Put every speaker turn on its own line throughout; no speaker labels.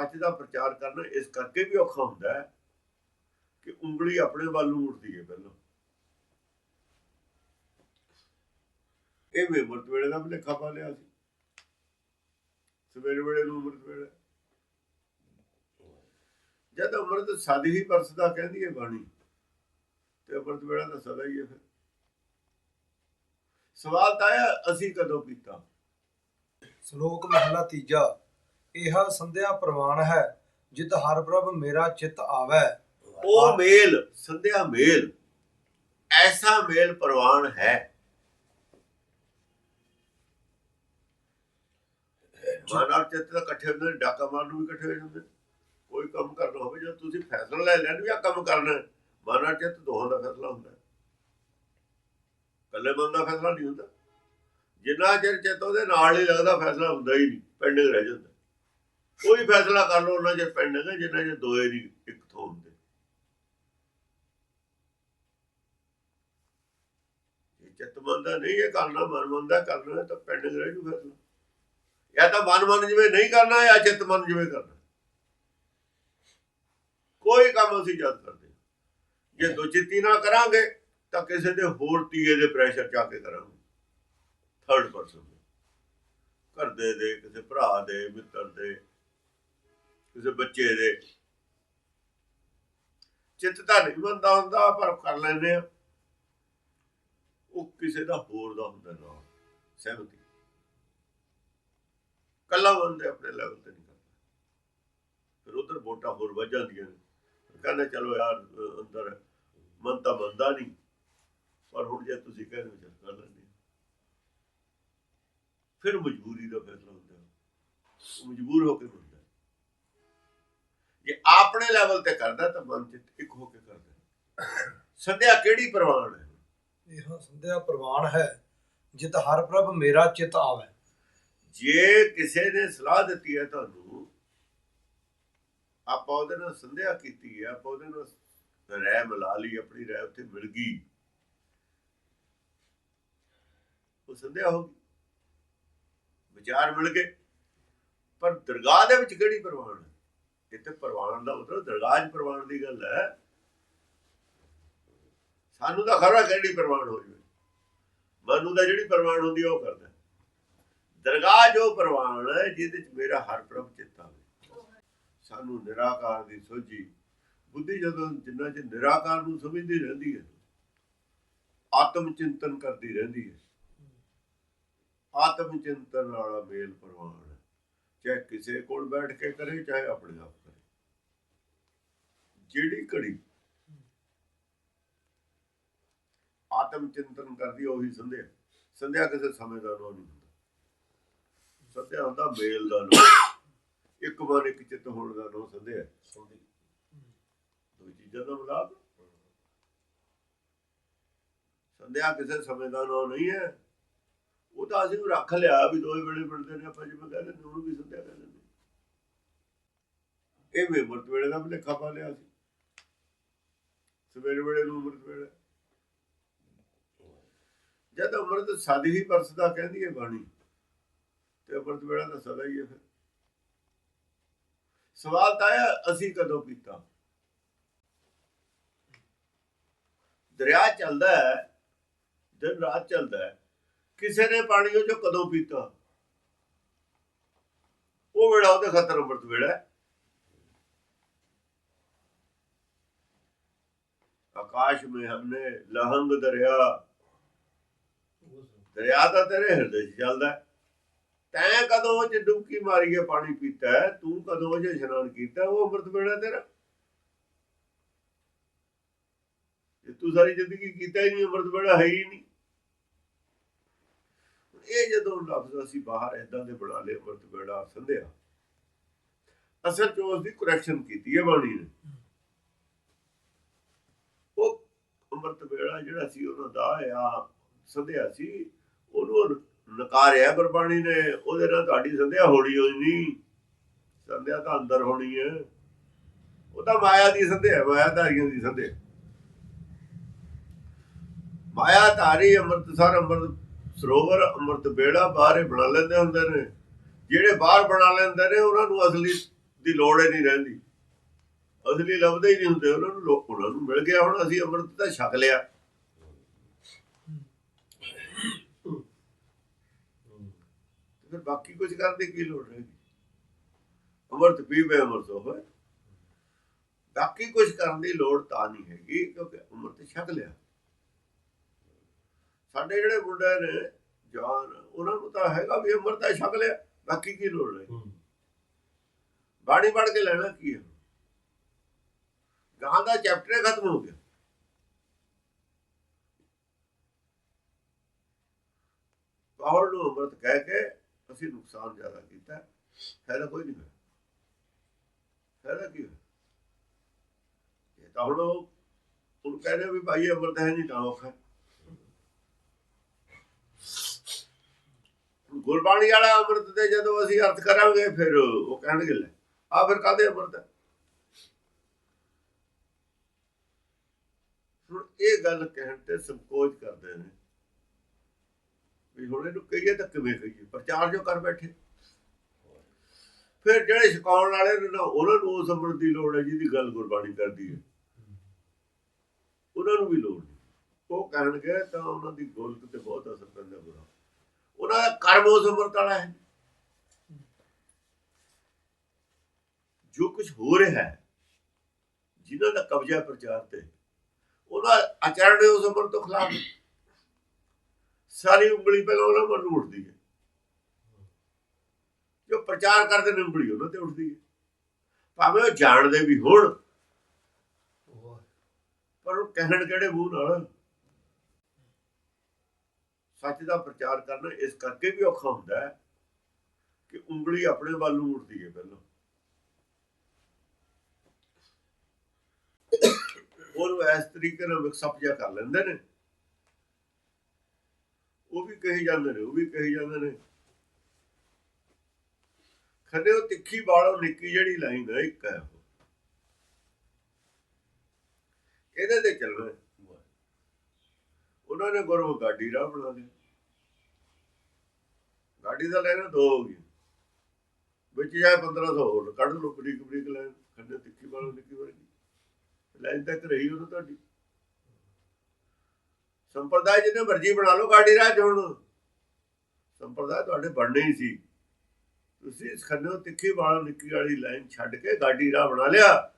ਸੱਚ ਦਾ ਪ੍ਰਚਾਰ ਕਰਨਾ, ਇਸ ਕਰਕੇ ਵੀ ਔਖਾ ਹੁੰਦਾ ਹੈ ਕਿ ਉਂਗਲੀ ਆਪਣੇ ਵੱਲ ਨੂੰ ਉੱਠਦੀ ਹੈ ਪਹਿਲਾਂ। ਇਹ ਵੀ ਅੰਮ੍ਰਿਤ ਵੇਲੇ ਦਾ ਭੁਲੇਖਾ ਪਾ ਲਿਆ ਸੀ। ਸਵੇਰੇ ਵੇਲੇ ਨੂੰ ਅੰਮ੍ਰਿਤ ਵੇਲੇ। ਜਦ ਅੰਮ੍ਰਿਤ ਸਾਦੀ ਹੀ ਵਰਸਦਾ ਕਹਿੰਦੀ ਹੈ ਬਾਣੀ, ਤੇ ਅੰਮ੍ਰਿਤ ਵੇਲਾ ਤਾਂ ਸਦਾ ਹੀ ਹੈ ਫਿਰ। ਸਵਾਲ ਤਾਂ ਆਇਆ, ਅਸੀਂ ਕਦੋਂ ਪੀਤਾ
ਸ਼ਲੋਕ ਮਹਲਾ ਤੀਜਾ। ਇਹ ਸੰਧਿਆ ਪ੍ਰਵਾਨ ਹੈ ਜਿਤ ਹਰ ਪ੍ਰਭ ਮੇਰਾ ਚਿਤ ਆਵੈ
ਉਹ ਮੇਲ ਸੰਧਿਆ ਮੇਲ ਐਸਾ ਮੇਲ ਪ੍ਰਵਾਨ ਹੈ ਮਾਨਵ ਚਿੱਤ ਦਾ ਇਕੱਠੇ ਹੁੰਦੇ ਡਾਕਾ ਮਾਰਨ ਨੂੰ ਵੀ ਇਕੱਠੇ ਹੋ ਜਾਂਦੇ ਨੇ। ਕੋਈ ਕੰਮ ਕਰਨਾ ਹੋਵੇ ਜਦ ਤੁਸੀਂ ਫੈਸਲਾ ਲੈ ਲੈਣ ਵੀ ਆ ਕੰਮ ਕਰਨਾ ਮਾਨਵ ਚਿੱਤ ਦੋਹਾਂ ਦਾ ਫੈਸਲਾ ਹੁੰਦਾ। ਇਕੱਲੇ ਮਨ ਦਾ ਫੈਸਲਾ ਨਹੀਂ ਹੁੰਦਾ ਜਿੰਨਾ ਚਿਰ ਚਿੱਤ ਉਹਦੇ ਨਾਲ ਹੀ ਲੱਗਦਾ ਫੈਸਲਾ ਹੁੰਦਾ ਹੀ ਨਹੀਂ ਪੈਂਡਿੰਗ ਰਹਿ ਜਾਂਦਾ ਕੋਈ ਫੈਸਲਾ ਕਰ ਲਓ, ਉਹਨਾਂ ਚਿਰ ਪੈਂਡਿੰਗ ਹੈ ਜਿੰਨਾ ਚਿਰ ਦੋਏ ਨਹੀਂ ਇੱਕ ਥੋਂ ਹੁੰਦੇ। ਇਹ ਚਿੱਤ ਨਹੀਂ ਇਹ ਕਰਨਾ ਮਨ ਕਰਨਾ ਹੈ ਤਾਂ ਪੈਂਡਿੰਗ ਰਹਿ ਜੂ ਫੈਸਲਾ ਜਾਂ ਤਾਂ ਮਨ ਮੰਨ ਜਿਵੇਂ, ਨਹੀਂ ਕਰਨਾ, ਜਾਂ ਚਿੱਤ ਮੰਨ ਜਿਵੇਂ ਕਰਨਾ। ਕੋਈ ਕੰਮ ਅਸੀਂ ਜਦ ਕਰਦੇ ਹਾਂ। ਜੇ ਦੁਚਿੱਤੀ ਨਾਲ ਕਰਾਂਗੇ, ਤਾਂ ਕਿਸੇ ਦੇ ਹੋਰ ਤੀਏ ਦੇ ਪ੍ਰੈਸ਼ਰ ਚ ਆ ਕੇ ਕਰਾਂਗੇ। ਥਰਡ ਪਰਸਨ ਘਰ ਦੇ ਦੇ, ਕਿਸੇ ਭਰਾ ਦੇ, ਮਿੱਤਰ ਦੇ। ਕਿਸੇ ਬੱਚੇ ਦੇ। ਚਿੱਤ ਤਾਂ ਨਹੀਂ ਮੰਨਦਾ ਹੁੰਦਾ ਪਰ ਕਰ ਲੈਂਦੇ ਆ ਉਹ ਕਿਸੇ ਦਾ ਹੋਰ ਦਾ ਹੁੰਦਾ ਨਾ, ਸਹਿਮਤੀ। ਕੱਲਾ ਬੰਦੇ ਆਪਣੇ ਲੈਵਲ ਤੇ ਨਹੀਂ ਕਰਦਾ। ਫਿਰ ਉਧਰ ਵੋਟਾਂ ਹੋਰ ਵੱਜ ਜਾਂਦੀਆਂ ਨੇ। ਕਹਿੰਦੇ ਚਲੋ ਯਾਰ ਅੰਦਰ ਮਨ ਤਾਂ ਮੰਨਦਾ ਨਹੀਂ। ਪਰ ਹੁਣ ਜੇ ਤੁਸੀਂ ਕਹਿੰਦੇ ਹੋ ਚੱਲ ਕਰ ਲੈਂਦੇ ਫਿਰ ਮਜਬੂਰੀ ਦਾ ਫੈਸਲਾ ਹੁੰਦਾ। ਮਜਬੂਰ ਹੋ ਕੇ ਜੇ ਆਪਣੇ ਲੈਵਲ ਤੇ ਕਰਦਾ ਤਾਂ ਮਨ ਚ ਇੱਕ ਹੋ ਕੇ ਕਰਦਾ। ਸੰਧਿਆ ਕਿਹੜੀ ਪ੍ਰਵਾਨ ਹੈ?
ਇਹ ਸੰਧਿਆ ਪ੍ਰਵਾਨ ਹੈ ਜਿਤ ਹਰ ਪ੍ਰਭ ਮੇਰਾ ਚਿਤ ਆਵੈ।
ਜੇ ਕਿਸੇ ਨੇ ਸਲਾਹ ਦਿੱਤੀ ਹੈ ਤੁਹਾਨੂੰ ਆਪਾਂ ਉਹਦੇ ਨਾਲ ਸੰਧਿਆ ਕੀਤੀ ਹੈ ਆਪਾਂ ਉਹਦੇ ਨਾਲ ਰਹਿ ਮਿਲਾ ਲਈ ਆਪਣੀ ਰਹਿ ਉੱਥੇ ਮਿਲ ਗਈ। ਉਹ ਸੰਧਿਆ ਹੋ ਗਈ। ਵਿਚਾਰ ਮਿਲ ਗਏ। ਪਰ ਦਰਗਾਹ ਦੇ ਵਿੱਚ ਕਿਹੜੀ ਪ੍ਰਵਾਨ ਹੈ? ਇੱਥੇ ਪ੍ਰਵਾਨ ਦਾ ਮਤਲਬ ਦਰਗਾਹ ਪ੍ਰਵਾਨ ਦੀ ਗੱਲ ਹੈ। ਸਾਨੂੰ ਤਾਂ ਖਬਰ ਕਿਹੜੀ ਪ੍ਰਵਾਨ ਹੋ ਜਵੇ। ਮਨੂੰ ਦਾ ਜਿਹੜੀ ਪ੍ਰਵਾਨ ਹੁੰਦੀ ਉਹ ਕਰਦਾ ਦਰਗਾਹ ਜੋ ਪ੍ਰਵਾਨ ਜਿਹਦੇ ਚ ਮੇਰਾ ਹਰ ਪ੍ਰਭ ਚਿੱਤ ਆਵੇ ਸਾਨੂੰ ਨਿਰਾਕਾਰ ਦੀ ਸੋਝੀ, ਬੁੱਧੀ ਜਦੋਂ ਜਿੰਨਾ ਚ ਨਿਰਾਕਾਰ ਨੂੰ ਸਮਝਦੀ ਰਹਿੰਦੀ ਹੈ, ਆਤਮ ਚਿੰਤਨ ਕਰਦੀ ਰਹਿੰਦੀ ਹੈ। ਆਤਮ ਚਿੰਤਨ ਵਾਲਾ ਮੇਲ ਪ੍ਰਵਾਨ ਚਾਹੇ ਕਿਸੇ ਕੋਲ ਬੈਠ ਕੇ ਕਰੇ, ਚਾਹੇ ਆਪਣੇ ਆਪ ਕਰੇ। ਜਿਹੜੀ ਘੜੀ ਆਤਮ ਚਿੰਤਨ ਕਰਦੀ ਉਹੀ ਸੰਧਿਆ। ਸੰਧਿਆ ਕਿਸੇ ਸਮੇਂ ਦਾ ਨਾਮ ਨਹੀਂ ਹੁੰਦਾ। ਸੰਧਿਆ ਹੁੰਦਾ ਮੇਲ ਦਾ ਨਾਮ ਇੱਕ ਵਾਰ ਇੱਕ ਚਿੱਤ ਹੋਣ ਦਾ ਨਾਮ ਸੰਧਿਆ ਦੋ ਚੀਜ਼ਾਂ ਦਾ ਮਿਲਾਪ। ਸੰਧਿਆ ਕਿਸੇ ਸਮੇਂ ਦਾ ਨਾਮ ਨਹੀਂ ਹੈ। ਉਹ ਤਾਂ ਅਸੀਂ ਰੱਖ ਲਿਆ ਵੀ ਦੋਵੇਂ ਵੇਲੇ ਮਿਲਦੇ ਨੇ, ਆਪਾਂ ਜਿਵੇਂ ਕਹਿੰਦੇ ਨੇ, ਉਹਨੂੰ ਵੀ ਸੱਦਿਆ ਕਹਿੰਦੇ ਨੇ। ਇਹ ਵੀ ਅੰਮ੍ਰਿਤ ਵੇਲੇ ਦਾ ਭੁਲੇਖਾ ਪਾ ਲਿਆ ਸੀ। ਸਵੇਰੇ ਵੇਲੇ ਨੂੰ ਅੰਮ੍ਰਿਤ ਵੇਲੇ। ਜਦ ਅੰਮ੍ਰਿਤ ਸਾਦੀ ਹੀ ਪਰਸਦਾ ਕਹਿੰਦੀ ਹੈ ਬਾਣੀ, ਤੇ ਅੰਮ੍ਰਿਤ ਵੇਲਾ ਤਾਂ ਸਦਾ ਹੀ ਹੈ ਫਿਰ। ਸਵਾਲ ਤਾਂ ਆਇਆ, ਅਸੀਂ ਕਦੋਂ ਪੀਤਾ? ਦਰਿਆ ਚੱਲਦਾ ਹੈ, ਦਿਨ ਰਾਤ ਚੱਲਦਾ ਹੈ। ਕਿਸੇ ਨੇ ਪਾਣੀ ਉਹ ਜੋ ਕਦੋਂ ਪੀਤਾ? ਉਹ ਵੇਲਾ ਉਹਦੇ ਖਾਤਰ ਅੰਮ੍ਰਿਤ ਵੇਲਾ ਆਕਾਸ਼ ਮੇ ਹਮਨੇ ਲਹੰਗ ਦਰਿਆ। ਦਰਿਆ ਤਾਂ ਤੇਰੇ ਹਿਰਦੇ 'ਚ ਚੱਲਦਾ ਤੈਂ ਕਦੋਂ ਚ ਡੁਬਕੀ ਮਾਰੀ ਹੈ ਪਾਣੀ ਪੀਤਾ ਤੂੰ ਕਦੋਂ ਜੇ ਇਸ਼ਨਾਨ ਕੀਤਾ ਉਹ ਅੰਮ੍ਰਿਤ ਵੇਲਾ ਤੇਰਾ? ਤੂੰ ਸਾਰੀ ਜ਼ਿੰਦਗੀ ਕੀਤਾ ਹੀ ਨਹੀਂ, ਅੰਮ੍ਰਿਤ ਵੇਲਾ ਹੈ ਹੀ ਨਹੀਂ। ਇਹ ਜਦੋਂ ਲਫ਼ਜ਼ ਅਸੀਂ ਬਾਹਰ ਇਦਾਂ ਦੇ ਬਣਾ ਲਏ, ਅੰਮ੍ਰਿਤ ਵੇਲਾ ਸੰਧਿਆ। ਅਸਲ 'ਚ ਉਸ ਦੀ ਕਰੈਕਸ਼ਨ ਕੀਤੀ ਹੈ ਬਾਣੀ ਨੇ। ਉਹ ਅੰਮ੍ਰਿਤ ਵੇਲਾ ਜਿਹੜਾ ਸੀ ਉਹਨਾਂ ਦਾ ਆ ਸੰਧਿਆ ਸੀ, ਉਹਨੂੰ ਨਕਾਰਿਆ ਗੁਰਬਾਣੀ ਨੇ। ਉਹਦੇ ਨਾਲ ਤੁਹਾਡੀ ਸੰਧਿਆ ਹੋਣੀ ਹੋਈ ਨਹੀਂ। ਸੰਧਿਆ ਤਾਂ ਅੰਦਰ ਹੋਣੀ ਹੈ। ਉਹ ਤਾਂ ਮਾਇਆ ਦੀ ਸੰਧਿਆ ਮਾਇਆਧਾਰੀਆਂ ਦੀ ਸੰਧਿਆ। ਮਾਇਆ ਧਾਰੀ ਅੰਮ੍ਰਿਤਸਰ, ਅੰਮ੍ਰਿਤ ਸਰੋਵਰ, ਅੰਮ੍ਰਿਤ ਬੇੜਾ ਬਾਹਰੇ ਬਣਾ ਲੈਂਦੇ ਹੁੰਦੇ ਨੇ। ਜਿਹੜੇ ਬਾਹਰ ਬਣਾ ਲੈਂਦੇ ਨੇ, ਉਹਨਾਂ ਨੂੰ ਅਸਲੀ ਦੀ ਲੋੜ ਹੀ ਨਹੀਂ ਰਹਿੰਦੀ। ਅਸਲੀ ਲੱਭਦੇ ਹੀ ਨਹੀਂ ਹੁੰਦੇ, ਉਹਨਾਂ ਨੂੰ ਲੋ- ਉਹਨਾਂ ਨੂੰ ਮਿਲ ਗਿਆ, ਹੁਣ ਅਸੀਂ ਅੰਮ੍ਰਿਤ ਤਾਂ ਛਕ ਲਿਆ। ਫਿਰ ਬਾਕੀ ਕੁਝ ਕਰਨ ਦੀ ਕੀ ਲੋੜ ਰਹੇਗੀ ਅੰਮ੍ਰਿਤ ਪੀਵੇ, ਅੰਮ੍ਰਿਤ ਹੋਵੇ ਬਾਕੀ ਕੁਝ ਕਰਨ ਦੀ ਲੋੜ ਤਾਂ ਨਹੀਂ ਹੈਗੀ, ਕਿਉਂਕਿ ਅੰਮ੍ਰਿਤ ਛਕ ਲਿਆ। ਸਾਡੇ ਜਿਹੜੇ ਮੁੰਡੇ ਨੇ ਜਵਾਨ ਉਹਨਾਂ ਨੂੰ ਤਾਂ ਹੈਗਾ ਵੀ ਅੰਮ੍ਰਿਤ ਤਾਂ ਛਕ ਲਿਆ ਬਾਕੀ ਕੀ ਲੋੜ ਹੈ? ਬਾਣੀ ਪੜ੍ਹ ਕੇ ਲੈਣਾ ਕੀ ਹੈ? ਗਾਂ ਦਾ ਚੈਪਟਰ ਖਤਮ ਹੋ ਗਿਆ। ਪਾਵਰ ਨੂੰ ਅੰਮ੍ਰਿਤ ਕਹਿ ਕੇ ਅਸੀਂ ਨੁਕਸਾਨ ਜ਼ਿਆਦਾ ਕੀਤਾ। ਫਾਇਦਾ ਕੋਈ ਨਹੀਂ ਹੋਇਆ। ਫਾਇਦਾ ਕੀ ਹੋਇਆ? ਇਹ ਤਾਂ ਹੁਣ ਉਹ ਕਹਿੰਦੇ ਵੀ ਭਾਈ ਅੰਮ੍ਰਿਤ ਹੈ ਨਹੀਂ ਤਾਂ ਔਖਾ ਹੈ। ਹੁਣ ਗੁਰਬਾਣੀ ਵਾਲਾ ਅੰਮ੍ਰਿਤ ਤੇ ਜਦੋਂ ਅਸੀਂ ਅਰਥ ਕਰਾਂਗੇ, ਫਿਰ ਉਹ ਕਹਿਣਗੇ, ਲੈ ਆ ਫਿਰ ਕਾਦੇ ਅੰਮ੍ਰਿਤ ਹੈ? ਹੁਣ ਇਹ ਗੱਲ ਕਹਿਣ ਤੇ ਸੰਕੋਚ ਕਰਦੇ ਨੇ ਵੀ ਹੁਣ ਇਹਨੂੰ ਕਹੀਏ ਤਾਂ ਕਿਵੇਂ ਕਹੀਏ? ਪ੍ਰਚਾਰ ਜੋ ਕਰ ਬੈਠੇ। ਫਿਰ ਜਿਹੜੇ ਛਕਾਉਣ ਵਾਲੇ ਨੇ ਨਾ, ਉਹਨਾਂ ਨੂੰ ਉਸ ਅੰਮ੍ਰਿਤ ਦੀ ਲੋੜ ਹੈ ਜਿਹਦੀ ਗੱਲ ਗੁਰਬਾਣੀ ਕਰਦੀ ਹੈ। ਉਹਨਾਂ ਨੂੰ ਵੀ ਲੋੜ ਨਹੀਂ। ਉਹ ਕਹਿਣਗੇ ਤਾਂ ਉਹਨਾਂ ਦੀ ਗੋਲਕ ਤੇ ਬਹੁਤ ਅਸਰ ਪੈਂਦਾ ਬੁਰਾ ਉਹਨਾਂ ਦਾ ਕਰਮ ਉਸ ਅੰਮ੍ਰਿਤ ਵਾਲਾ ਹੈ। ਜੋ ਕੁਝ ਹੋ ਰਿਹਾ ਹੈ, ਜਿਨ੍ਹਾਂ ਦਾ ਕਬਜ਼ਾ ਪ੍ਰਚਾਰ ਤੇ ਉਹਨਾਂ ਆਚਰਣ ਉਸ ਅੰਮ੍ਰਿਤ ਤੋਂ ਖਿਲਾਫ ਸਾਰੀ ਉਂਗਲੀ ਪਹਿਲਾਂ ਉਹਨਾਂ ਵੱਲ ਨੂੰ ਉੱਠਦੀ ਹੈ। ਜੋ ਪ੍ਰਚਾਰ ਕਰਦੇ ਨੇ ਉਂਗਲੀ ਉਹਨਾਂ ਤੇ ਉੱਠਦੀ ਹੈ। ਭਾਵੇਂ ਉਹ ਜਾਣਦੇ ਵੀ ਹੋਣ, ਪਰ ਉਹ ਕਹਿਣ ਕਿਹੜੇ ਮੂੰਹ ਨਾਲ ਸੱਚ ਦਾ ਪ੍ਰਚਾਰ ਕਰਨਾ, ਇਸ ਕਰਕੇ ਵੀ ਔਖਾ ਹੁੰਦਾ ਹੈ ਕਿ ਉਂਗਲੀ ਆਪਣੇ ਵੱਲ ਨੂੰ ਉੱਠਦੀ ਹੈ ਪਹਿਲਾਂ। ਉਹਨੂੰ ਇਸ ਤਰੀਕੇ ਨਾਲ ਮਿਕਸਅਪ ਜਿਹਾ ਕਰ ਲੈਂਦੇ ਨੇ। ਉਹ ਵੀ ਕਹੀ ਜਾਂਦੇ ਨੇ, ਉਹ ਵੀ ਕਹੀ ਜਾਂਦੇ ਨੇ। ਖੰਡੇ ਉਹ ਤਿੱਖੀ ਬਾਲੋਂ ਨਿੱਕੀ ਜਿਹੜੀ ਲਾਈਨ ਹੈ, ਇੱਕ ਹੈ ਇਹਦੇ ਤੇ ਚੱਲਣਾ ਉਹਨਾਂ ਨੇ ਗੁਰੂ ਗਾਡੀ ਰਾਹ ਬਣਾ ਲਿਆ। ਗਾਡੀ ਦਾ ਲੈਣਾ ਦੋ ਹੋ ਗਈ ਵਿੱਚ ਜਾਏ 1500 ਹੋਰ, ਕੱਢ ਲਓ, ਬਰੀਕ ਬਰੀਕ ਲੈਣ, ਖੰਡੇ ਤਿੱਖੀ ਵਾਲੋ, ਨਿੱਕੀ ਵਰਗੀ ਲਾਈਨ ਤੱਕ ਰਹੀ ਉਹਨੂੰ ਤੁਹਾਡੀ। ਸੰਪਰਦਾਇ ਜਿਹਨੇ ਮਰਜ਼ੀ ਬਣਾ ਲਓ ਗਾਡੀ ਰਾਹ ਜੋਣ ਸੰਪਰਦਾਇ ਤੁਹਾਡੇ ਬਣਨੇ ਹੀ ਸੀ। ਤੁਸੀਂ ਇਸ ਖੰਡੇ ਤਿੱਖੀ ਵਾਲੋ, ਨਿੱਕੀ ਵਾਲੀ ਲਾਈਨ ਛੱਡ ਕੇ ਗਾਡੀ ਰਾਹ ਬਣਾ ਲਿਆ,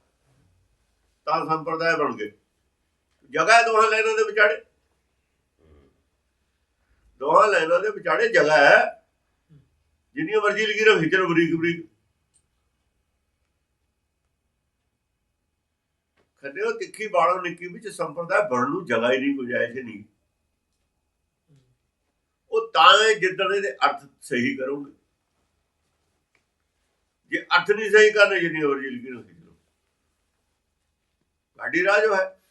ਤਾਂ ਸੰਪਰਦਾਇ ਬਣ ਗਏ। ਜਗ੍ਹਾ ਦੋਹਾਂ ਲਾਈਨਾਂ ਦੇ ਵਿਚਾਲੇ। ਦੋਹਾਂ ਲਾਈਨਾਂ ਦੇ ਵਿਚਾਲੇ ਜਗ੍ਹਾ ਹੈ। ਜਿੰਨੀ ਮਰਜ਼ੀ ਲਿਖੀ ਰਹੋ ਹਿਜਰ ਬਰੀਕ ਬਰੀਕ। ਖੰਡੇ ਉਹ ਤਿੱਖੀ ਬਾਲੋਂ ਨਿੱਕੀ ਵਿੱਚ ਸੰਪਰਦਾਇ ਬਣਨ ਨੂੰ ਜਗ੍ਹਾ ਹੀ ਨਹੀਂ, ਗੁਜਾਇਸ਼ ਨਹੀਂ। ਉਹ ਤਾਂ ਜਿੱਦਣ ਇਹਦੇ ਅਰਥ ਸਹੀ ਕਰੋਗੇ। ਜੇ ਅਰਥ ਨਹੀਂ ਸਹੀ ਕਰਨੇ ਜਿੰਨੀ ਮਰਜ਼ੀ ਲਿਖੀ ਰਹੋ ਹਿਜਰ ਗਾਡੀ ਰਾਹ ਹੈ।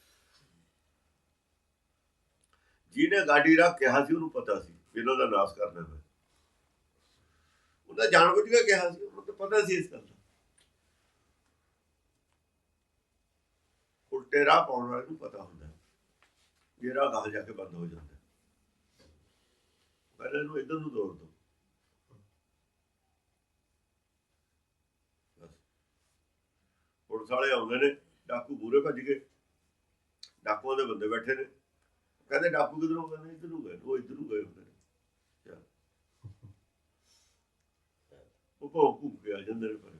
ਜਿਹਨੇ ਗਾਡੀ ਰਾਹ ਕਿਹਾ ਸੀ, ਉਹਨੂੰ ਪਤਾ ਸੀ ਇਹਨਾਂ ਦਾ ਨਾਸ ਕਰਨਾ ਹੈ ਉਹਦਾ ਜਾਣ ਬੁੱਝ ਕੇ ਕਿਹਾ ਸੀ, ਉਹਨੂੰ ਤਾਂ ਪਤਾ ਸੀ ਇਸ ਗੱਲ ਦਾ। ਉਲਟੇ ਰਾਹ ਪਾਉਣ ਵਾਲੇ ਨੂੰ ਪਤਾ ਹੁੰਦਾ ਇਹ ਰਾਹ ਗਾਹ ਜਾ ਕੇ ਬੰਦ ਹੋ ਜਾਂਦਾ ਹੈ। ਪਹਿਲਾਂ ਇਹਨੂੰ ਇਧਰ ਨੂੰ ਤੋੜ ਦੋ। ਪੁਲਿਸ ਵਾਲੇ ਆਉਂਦੇ ਨੇ, ਡਾਕੂ ਪੂਰੇ ਭੱਜ ਗਏ। ਡਾਕੂਆਂ ਦੇ ਬੰਦੇ ਬੈਠੇ ਨੇ। ਕਹਿੰਦੇ ਡਾਕੂ ਕਿਧਰੋਂ ਗਏ ਇੱਧਰ ਨੂੰ ਗਏ। ਉਹ ਇੱਧਰ ਨੂੰ ਗਏ ਹੁੰਦੇ ਨੇ। ਉਹ ਭੌਂ ਭੂਕ ਕੇ ਜਾਂਦੇ ਨੇ ਪਰ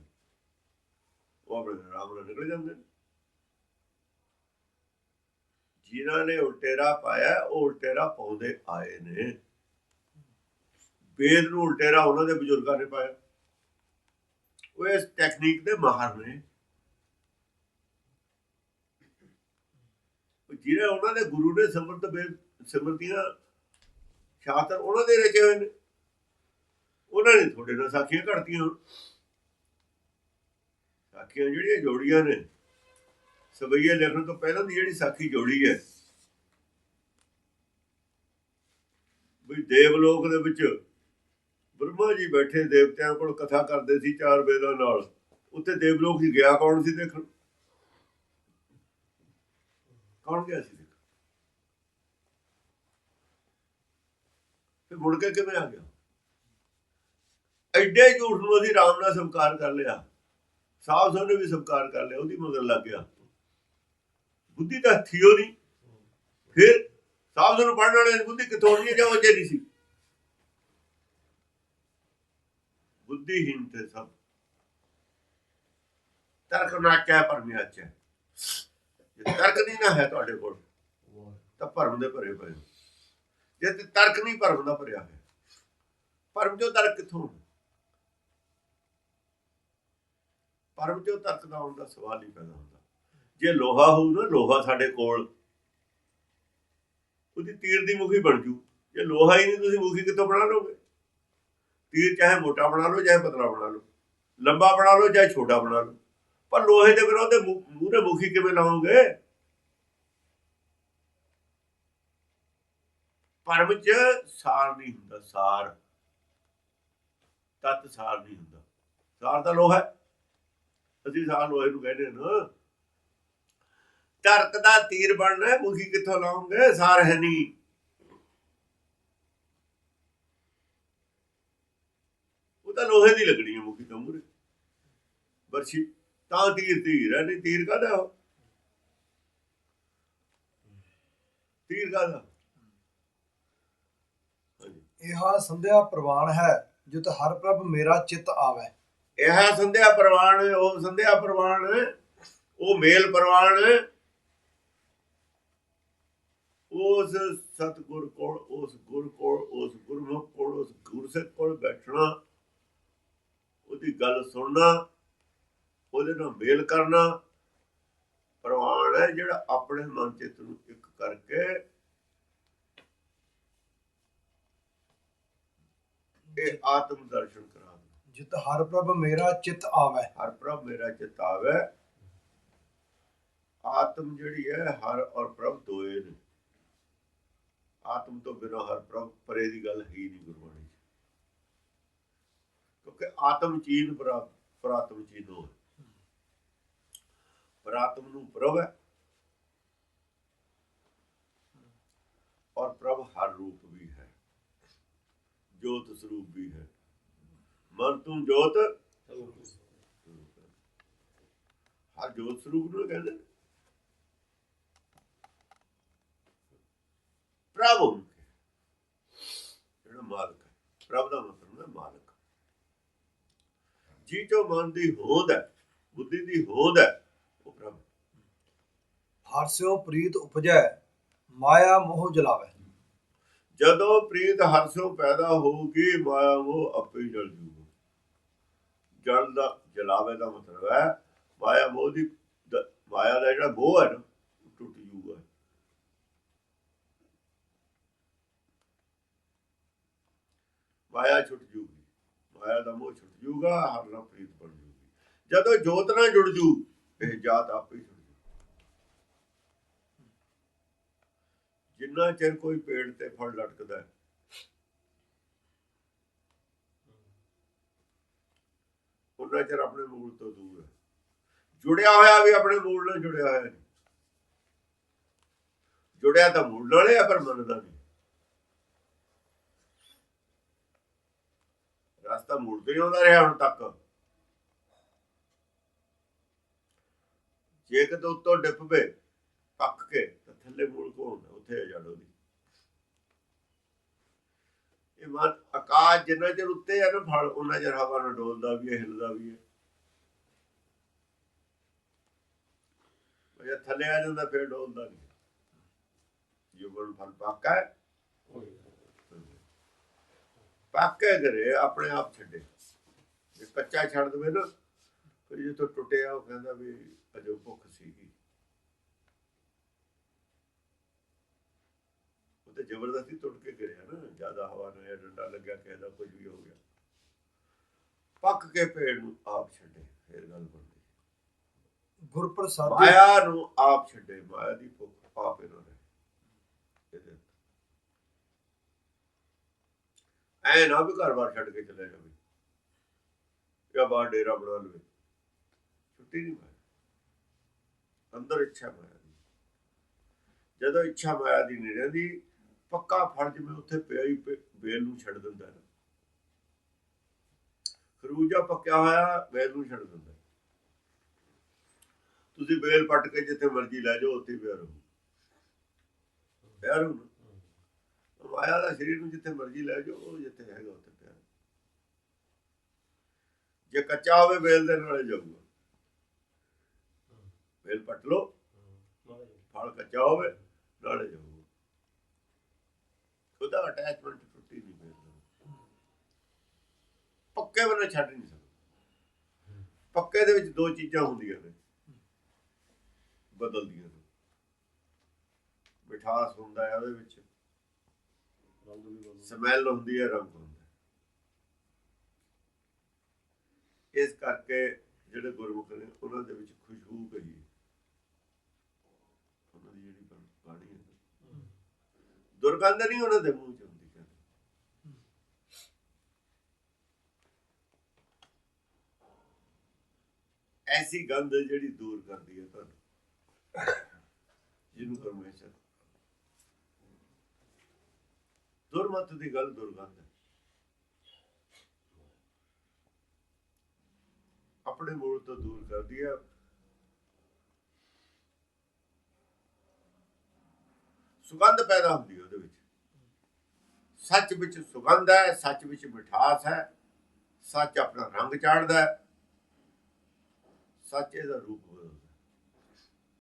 ਉਹ ਆਪਣੇ ਆਰਾਮ ਨਾਲ ਨਿਕਲ ਜਾਂਦੇ ਨੇ। ਜਿਨ੍ਹਾਂ ਨੇ ਉਲਟੇਰਾ ਪਾਇਆ, ਉਹ ਉਲਟੇਰਾ ਪਾਉਂਦੇ ਆਏ ਨੇ। ਵੇਦ ਨੂੰ ਉਲਟੇਰਾ ਉਹਨਾਂ ਦੇ ਬਜ਼ੁਰਗਾਂ ਨੇ ਪਾਇਆ। ਉਹ ਇਸ ਟੈਕਨੀਕ ਦੇ ਮਾਹਰ ਨੇ। ਜਿਹੜੇ ਉਹਨਾਂ ਦੇ ਗੁਰੂ ਨੇ ਸਿਮਰਤ ਸਿਮਰਤੀਆਂ ਸ਼ਾਸਤਰ ਉਹਨਾਂ ਦੇ ਰਚੇ ਹੋਏ ਨੇ। ਉਹਨਾਂ ਨੇ ਤੁਹਾਡੇ ਨਾਲ ਸਾਖੀਆਂ ਘੜਤੀਆਂ ਹੁਣ। ਸਾਖੀਆਂ ਜਿਹੜੀਆਂ ਜੋੜੀਆਂ ਨੇ ਸਬਈਏ ਲਿਖਣ ਤੋਂ ਪਹਿਲਾਂ ਦੀ ਜਿਹੜੀ ਸਾਖੀ ਜੋੜੀ ਹੈ, ਵੀ ਦੇਵਲੋਕ ਦੇ ਵਿੱਚ ਬ੍ਰਹਮਾ ਜੀ ਬੈਠੇ, ਦੇਵਤਿਆਂ ਕੋਲ ਕਥਾ ਕਰਦੇ ਸੀ ਚਾਰ ਵੇਦਾਂ ਨਾਲ। ਉੱਥੇ ਦੇਵਲੋਕ ਦੀ ਗਿਆ ਕੌਣ ਸੀ ਦੇਖਣ? ਕੌਣ ਗਿਆ ਸੀ ਫਿਰ। ਮੁੜ ਕੇ ਕਿਵੇਂ ਆ ਗਿਆ? ਐਡੇ ਝੂਠ ਨੂੰ ਅਸੀਂ ਆਰਾਮ ਨਾਲ ਸਵੀਕਾਰ ਕਰ ਲਿਆ। ਸਾਹਬ ਸਾਹਿਬ ਨੇ ਵੀ ਸਵੀਕਾਰ ਕਰ ਲਿਆ, ਉਹਦੀ ਮਗਰ ਲੱਗ ਗਿਆ। ਬੁੱਧੀ ਤਾਂ ਥੀਓ ਨਹੀਂ। ਫਿਰ ਸਾਹਬ ਸਾਹਿਬ ਨੂੰ ਪੜਨ ਵਾਲੇ ਬੁੱਧੀ ਕਿੱਥੋਂ ਹੋਣੀ ਜਾਂ ਉਹ ਜੇ ਨਹੀਂ ਸੀ? ਬੁੱਧੀਹੀਨ ਤੇ ਸਭ ਤਰਕ ਨਾਚੈ ਪਰਮਿਆਚੈ ਜੇ ਤਰਕ ਨਹੀਂ ਨਾ ਹੈ ਤੁਹਾਡੇ ਕੋਲ, ਤਾਂ ਭਰਮ ਦੇ ਭਰੇ ਪਏ ਜੇ ਤੇ ਤਰਕ ਨਹੀਂ, ਭਰਮ ਦਾ ਭਰਿਆ ਹੈ ਭਰਮ ਚੋਂ ਤਰਕ ਕਿੱਥੋਂ ਭਰਮ ਚੋਂ ਤਰਕ ਦਾ ਆਉਣ ਸਵਾਲ ਹੀ ਪੈਦਾ ਹੁੰਦਾ। ਜੇ ਲੋਹਾ ਹੋਊ ਨਾ, ਲੋਹਾ ਸਾਡੇ ਕੋਲ, ਉਹਦੀ ਤੀਰ ਦੀ ਮੁਖੀ ਬਣ ਜੂ। ਜੇ ਲੋਹਾ ਹੀ ਨਹੀਂ, ਤੁਸੀਂ ਮੁਖੀ ਕਿੱਥੋਂ ਬਣਾ ਲਓਗੇ? ਤੀਰ ਚਾਹੇ ਮੋਟਾ ਬਣਾ ਲਓ, ਚਾਹੇ ਪਤਲਾ ਬਣਾ ਲਓ। ਲੰਬਾ ਬਣਾ ਲਓ, ਚਾਹੇ ਛੋਟਾ ਬਣਾ ਲਓ। ਪਰ ਲੋਹੇ ਦੇ ਬਿਨਾਂ ਉਹਦੇ ਮੂਹਰੇ ਮੁਖੀ ਕਿਵੇਂ ਲਾਓਗੇ ਪਰਮ ਚ ਸਾਰ ਨਹੀਂ ਹੁੰਦਾ ਸਾਰ ਤਤ ਸਾਰ ਨਹੀਂ ਹੁੰਦਾ ਸਾਰ ਤਾਂ ਲੋਹਾ ਅਸੀਂ ਸਾਰ ਲੋਹੇ ਨੂੰ ਕਹਿੰਦੇ ਹਾਂ ਨਾ ਤਰਕ ਦਾ ਤੀਰ ਬਣਨਾ ਮੁਖੀ ਕਿੱਥੋਂ ਲਾਉਂਗੇ ਸਾਰ ਹੈ ਨਹੀਂ ਉਹ ਤਾਂ ਲੋਹੇ ਦੀ ਲੱਗਣੀ ਹੈ ਮੁਖੀ ਤਾਂ ਮੂਰੇ ਵਰਸ਼ੀ ਤਾਂ ਤੀਰ ਤੀਰ ਹੈ ਨਹੀਂ ਤੀਰ ਕਾਹਦਾ ਉਹ? ਤੀਰ ਹਾਂਜੀ।
ਇਹਾ ਸੰਧਿਆ ਪ੍ਰਵਾਨ ਹੈ ਜਿਤ ਹਰ ਪ੍ਰਭ ਮੇਰਾ ਚਿਤ ਆਵੈ।
ਇਹ ਹੈ ਸੰਧਿਆ ਪ੍ਰਵਾਨ ਉਹ ਸੰਧਿਆ ਪ੍ਰਵਾਨ ਉਹ ਮੇਲ ਪ੍ਰਵਾਨ ਉਸ ਸਤਗੁਰ ਕੋਲ ਉਸ ਗੁਰ ਕੋਲ ਉਸ ਗੁਰਮੁਖ ਕੋਲ ਉਸ ਗੁਰਸਿੱਖ ਕੋਲ ਬੈਠਣਾ ਉਹਦੀ ਗੱਲ ਸੁਣਨਾ ਉਹਦੇ ਨਾਲ ਮੇਲ ਕਰਨਾ ਪ੍ਰਵਾਨ ਹੈ ਜਿਹੜਾ ਆਪਣੇ ਮਨ ਚਿੱਤ ਨੂੰ ਇੱਕ ਕਰਕੇ ਇਹ ਆਤਮ ਦਰਸ਼ਨ ਕਰਾ ਦੇ
ਜਿਤ ਹਰ ਪ੍ਰਭ ਮੇਰਾ ਚਿਤ ਆਵੈ।
ਹਰ ਪ੍ਰਭ ਮੇਰਾ ਚਿਤ ਆਵੇ। ਆਤਮ ਜਿਹੜੀ ਹੈ ਹਰ ਔਰ ਪ੍ਰਭ ਦੋਏ ਨੇ। ਆਤਮ ਤੋਂ ਬਿਨਾਂ ਹਰ ਪ੍ਰਭ ਪਰੇ ਦੀ ਗੱਲ ਹੀ ਨਹੀਂ ਗੁਰਬਾਣੀ ਕਿਉਂਕਿ ਆਤਮ ਚੀਨ ਪ੍ਰਾਪ ਪ੍ਰਾਤਮ ਚੀਨੋ ਹੈ ਪ੍ਰਾਤਮ ਨੂੰ ਪ੍ਰਭ ਹੈ। ਔਰ ਪ੍ਰਭ ਹਰ ਰੂਪ ਵੀ ਹੈ। ਜੋਤ ਸਰੂਪ ਵੀ ਹੈ। ਮਨ ਤੂੰ ਜੋਤ ਹਰ ਜੋਤ ਸਰੂਪ ਨੂੰ ਕਹਿੰਦੇ ਪ੍ਰਭ ਜਿਹੜਾ ਮਾਲਕ ਹੈ। ਪ੍ਰਭ ਦਾ ਮਤਲਬ ਹੈ ਮਾਲਕ। ਜੀ ਜੋ ਮਨ ਦੀ ਹੋਂਦ ਹੈ, ਬੁੱਧੀ ਦੀ ਹੋਂਦ ਹੈ। ਉਹ ਪ੍ਰਭ
ਹਰਸਿਓ ਪ੍ਰੀਤ ਉਪਜੈ, ਮਾਇਆ ਮੋਹ ਜਲਾਵੈ।
ਜਦੋਂ ਪ੍ਰੀਤ ਹਰਸੋਂ ਪੈਦਾ ਹੋਊਗੀ, ਮਾਇਆ ਉਹ ਆਪੇ ਜਲ ਜੂਗਾ। ਜਲ ਦਾ, ਜਲਾਵੇ ਦਾ ਮਤਲਬ ਹੈ, ਮਾਇਆ ਮੋਹ ਦੀ ਮਾਇਆ ਦਾ ਜਿਹੜਾ ਮੋਹ ਹੈ ਟੁੱਟ ਜੂਗਾ। ਮਾਇਆ ਛੁੱਟ ਜੂਗੀ। ਮਾਇਆ ਦਾ ਮੋਹ ਛੁੱਟ ਜੂਗਾ ਹਰ ਨਾਲ ਪ੍ਰੀਤ ਬਣ ਜੂਗੀ। ਜਦੋਂ ਜੋਤ ਨਾਲ ਜੁੜ ਜੂ ਇਹ ਜਾਤ ਆਪੇ ਛੁੱਟ ਜਿੰਨਾ ਚਿਰ ਕੋਈ ਪੇੜ ਤੇ ਫਲ ਲਟਕਦਾ ਹੈ। ਉਹਨਾਂ ਚਿਰ ਆਪਣੇ ਮੂਲ ਤੋਂ ਦੂਰ ਹੈ। ਜੁੜਿਆ ਹੋਇਆ ਵੀ ਆਪਣੇ ਮੂਲ ਨਾਲ ਜੁੜਿਆ ਹੋਇਆ ਨਹੀਂ। ਜੁੜਿਆ ਤਾਂ ਮੂਲ ਨਾਲ ਹੈ ਪਰ ਮੰਨਦਾ ਨਹੀਂ। ਰਸਤਾ ਮੂਲ ਤੇ ਆਉਂਦਾ ਰਿਹਾ ਹੁਣ ਤੱਕ। ਜੇ ਕਿਤੇ ਉੱਤੋਂ ਡਿੱਪ ਪਏ ਪੱਕ ਕੇ ਤਾਂ ਥੱਲੇ ਮੂਲ ਕੋ ਹੁੰਦਾ ਉੱਥੇ ਆ ਜੜ ਉਹਦੀ। ਇਹ ਮਨ ਆਕਾਸ਼ ਜਿੰਨਾ ਚਿਰ ਉੱਤੇ ਆ ਨਾ ਫਲ ਉਹਨਾਂ ਚਿਰ ਹਵਾ ਨਾਲ ਡੋਲਦਾ ਵੀ ਹੈ ਹਿੱਲਦਾ ਵੀ ਹੈ। ਜੇ ਥੱਲੇ ਆ ਜਾਂਦਾ ਫਿਰ ਡੋਲਦਾ ਨਹੀਂ। ਜੋ ਗੁਣ ਫਲ ਪੱਕਾ ਹੈ ਪੱਕੇ ਕਰੇ ਆਪਣੇ ਆਪ ਛੱਡੇ। ਜੇ ਕੱਚਾ ਛੱਡ ਦਵੇ ਨਾ ਫਿਰ ਜਿੱਥੋਂ ਟੁੱਟਿਆ ਉਹ ਕਹਿੰਦਾ ਵੀ ਅਜੋ ਭੁੱਖ ਸੀਗੀ ਉਹ ਤੇ ਜ਼ਬਰਦਸਤੀ ਟੁੱਟ ਕੇ ਗਿਰਿਆ ਨਾ ਜ਼ਿਆਦਾ ਹਵਾ ਨਾਲ ਡੰਡਾ ਲੱਗਿਆ ਕਿਸੇ ਦਾ ਕੁਝ ਵੀ ਹੋ ਗਿਆ ਪੱਕ ਕੇ ਪੇੜ ਨੂੰ ਆਪ ਛੱਡੇ ਫਿਰ ਗੱਲ ਬਣਦੀ
ਗੁਰ ਪ੍ਰਸਾਦਿ
ਮਾਇਆ ਨੂੰ ਆਪ ਛੱਡੇ ਮਾਇਆ ਦੀ ਭੁੱਖ ਆਪ ਇਹਨਾਂ ਨੇ ਇਹਦੇ ਐ ਨਾ ਵੀ ਘਰ-ਬਾਰ ਛੱਡ ਕੇ ਚਲੇ ਜਾਵੇ ਜਾਂ ਬਾਹਰ ਡੇਰਾ ਬਣਾ ਲਵੇ ਛੁੱਟੀ ਨਹੀਂ ਅੰਦਰ ਇੱਛਾ ਮਾਇਆ ਦੀ। ਜਦੋਂ ਇੱਛਾ ਮਾਇਆ ਦੀ ਨਹੀਂ ਰਹਿੰਦੀ, ਪੱਕਾ ਫਲ ਜਿਵੇਂ ਉੱਥੇ ਪਿਆ ਹੀ ਬੇਲ ਨੂੰ ਛੱਡ ਦਿੰਦਾ ਹੈ। ਖਰੂਜਾ ਪੱਕਿਆ ਹੋਇਆ ਬੇਲ ਨੂੰ ਛੱਡ ਦਿੰਦਾ ਤੁਸੀਂ ਬੇਲ ਪੱਟ ਕੇ ਜਿੱਥੇ ਮਰਜ਼ੀ ਲੈ ਜਾਓ, ਉੱਥੇ ਪਿਆ ਰਹੋ। ਪਿਆ ਰਹੋ ਮਾਇਆ ਦਾ ਸਰੀਰ ਨੂੰ ਜਿੱਥੇ ਮਰਜ਼ੀ ਲੈ ਜਾਓ, ਉਹ ਜਿੱਥੇ ਹੈਗਾ ਉੱਥੇ ਪਿਆ ਜੇ ਕੱਚਾ ਹੋਵੇ ਬੇਲ ਦੇ ਨਾਲ ਜਾਊਗਾ। ਬੇਲ ਪੱਟ ਲਓ। ਫਲ ਕੱਚਾ ਹੋਵੇ, ਨਾਲੇ ਜਾਊਗਾ ਉਹਦਾ ਅਟੈਚਮੈਂਟ ਟੁੱਟੀ ਨਹੀਂ ਬੇਲ ਪੱਕੇ ਬੰਨੇ ਛੱਡ ਨਹੀਂ ਸਕਦਾ। ਪੱਕੇ ਦੇ ਵਿੱਚ ਦੋ ਚੀਜ਼ਾਂ ਹੁੰਦੀਆਂ ਨੇ। ਬਦਲਦੀਆਂ ਨੇ। ਮਿਠਾਸ ਹੁੰਦਾ ਹੈ ਉਹਦੇ ਵਿੱਚ।
ਰੰਗ ਵੀ
ਸਮੈਲ ਹੁੰਦੀ ਹੈ, ਰੰਗ ਹੁੰਦਾ ਇਸ ਕਰਕੇ ਜਿਹੜੇ ਗੁਰਮੁਖ ਨੇ, ਉਹਨਾਂ ਦੇ ਵਿੱਚ ਖੁਸ਼ਬੂ ਪਈ ਦੀ ਦੁਰਗੰਧ ਨਹੀਂ ਉਹਨਾਂ ਦੇ ਮੂੰਹ ਚ ਹੁੰਦੀ ਕਹਿੰਦੇ। ਐਸੀ ਗੰਧ ਜਿਹੜੀ ਦੂਰ ਕਰਦੀ ਹੈ ਤੁਹਾਨੂੰ, ਜਿਹਨੂੰ ਪਰਮੇਸ਼ਰ ਦੁਰਮਤ ਦੀ ਗੱਲ ਦੁਰਗੰਧ ਹੈ। ਆਪਣੇ ਮੂਲ ਤੋਂ ਦੂਰ ਕਰਦੀ ਹੈ। ਸੁਗੰਧ ਪੈਦਾ ਹੁੰਦੀ ਹੈ ਉਹਦੇ ਵਿੱਚ। ਸੱਚ ਵਿੱਚ ਸੁਗੰਧ ਹੈ, ਸੱਚ ਵਿੱਚ ਮਿਠਾਸ ਹੈ, ਸੱਚ ਆਪਣਾ ਰੰਗ ਚਾੜਦਾ ਹੈ। ਸੱਚ ਇਹਦਾ ਰੂਪ ਬਦਲਦਾ